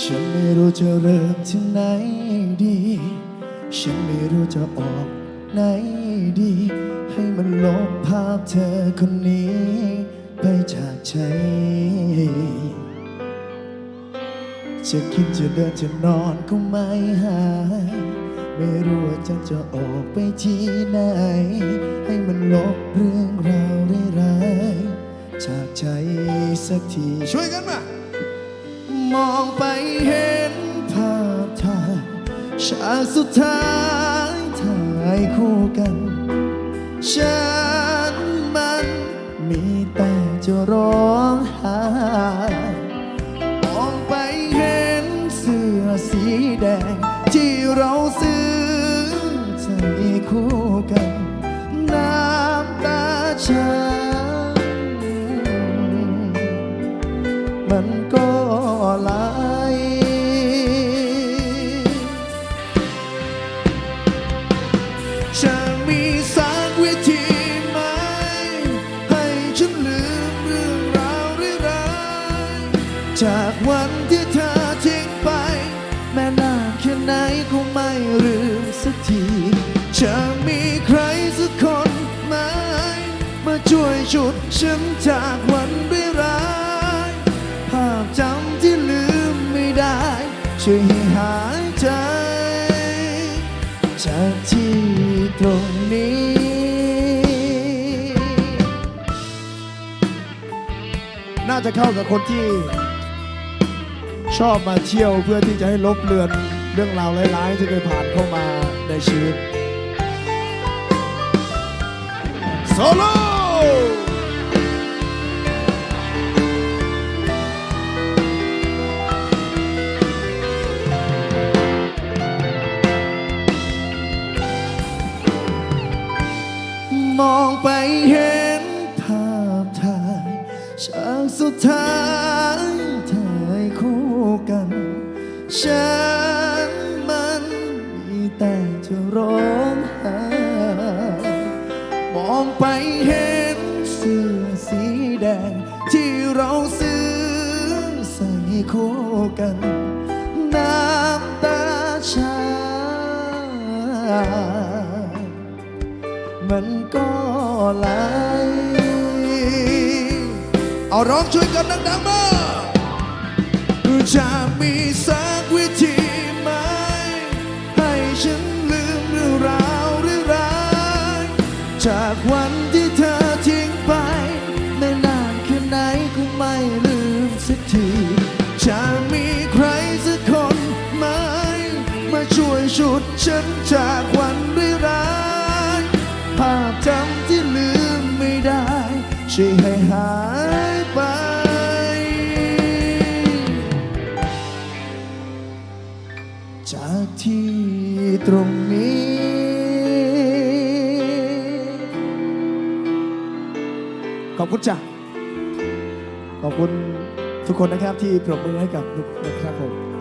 ฉันไม่รู้จะเริ่มที่ไหนดี ฉันไม่รู้จะออกไหนดี ให้มันลบภาพเธอคนนี้ ไปจากใจ จะคิดจะเดินจะนอนก็ไม่หาย ไม่รู้ว่าจะจะออกไปที่ไหน ให้มันลบเรื่องราวร้ายๆจากใจสักที ช่วยกันมา มองไปเห็นภาพถ่ายฉากสุดท้ายถ่ายคู่กัน ฉันมันมีแต่จะร้องไห้มองไปเห็นเสื้อสีแดง ที่เราซื้อใส่คู่กัน น้ำตาฉันมันก็ ลืมเรื่องราวร้ายๆจากวันที่เธอทิ้งไป แม้นานแค่ไหนคงไม่ลืมสักทีจะมีใครสักคนไหมมาช่วยชุดฉันจากวันร้ายๆภาพจำที่ลืมไม่ได้ช่วยให้หายใจจากที่ตรงนี้ น่าจะเข้ากับคนที่ ชอบมาเที่ยวเพื่อที่จะให้ลบเลือนเรื่องราวร้ายๆที่เคยผ่านเข้ามาในชีวิตโซโล่มองไปเห็น ฉากสุดท้ายถ่ายคู่กัน ฉันมันมีแต่จะร้องไห้มองไปเห็นเสื้อสีแดง ที่เราซื้อใส่คู่กัน น้ำตาฉันมันก็ไหล เอาร้องช่วยกันดังๆมาจะมีสักวิธีไหม ให้ฉันลืมเรื่องราวร้ายจากวันที่เธอทิ้งไปไม่นานแค่ไหนก็ไม่ลืมสักทีจะมีใครสักคนไหม มาช่วยชุดฉันจากวันร้ายภาพจำที่ลืมไม่ได้ช่วยให้หาย ตรงนี้ ขอบคุณจ้ะ ขอบคุณทุกคนนะครับที่ปรบมือให้กับนุกนะครับผม